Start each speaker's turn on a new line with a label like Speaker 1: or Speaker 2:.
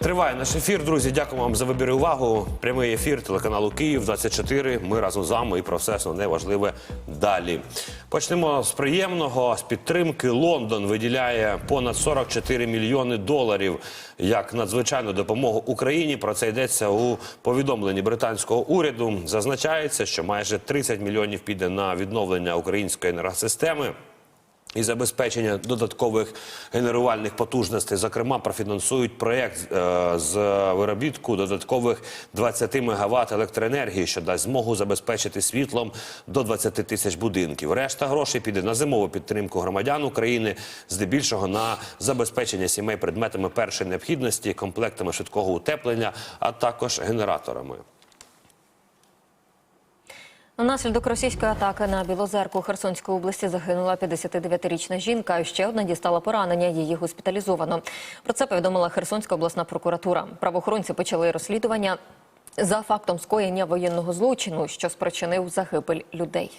Speaker 1: Триває наш ефір, друзі. Дякую вам за вибір увагу. Прямий ефір телеканалу Київ 24. Ми разом з вами і про все основне важливе далі. Почнемо з приємного з підтримки. Лондон виділяє понад 44 мільйони доларів як надзвичайну допомогу Україні. Про це йдеться у повідомленні британського уряду. Зазначається, що майже 30 мільйонів піде на відновлення української енергосистеми. І забезпечення додаткових генерувальних потужностей, зокрема, профінансують проєкт е, з виробітку додаткових 20 МВт електроенергії, що дасть змогу забезпечити світлом до 20 тисяч будинків. Решта грошей піде на зимову підтримку громадян України, здебільшого на забезпечення сімей предметами першої необхідності, комплектами швидкого утеплення, а також генераторами.
Speaker 2: Внаслідок російської атаки на Білозерку Херсонської області загинула 59-річна жінка. Ще одна дістала поранення. Її госпіталізовано. Про це повідомила Херсонська обласна прокуратура. Правоохоронці почали розслідування за фактом скоєння воєнного злочину, що спричинив загибель людей.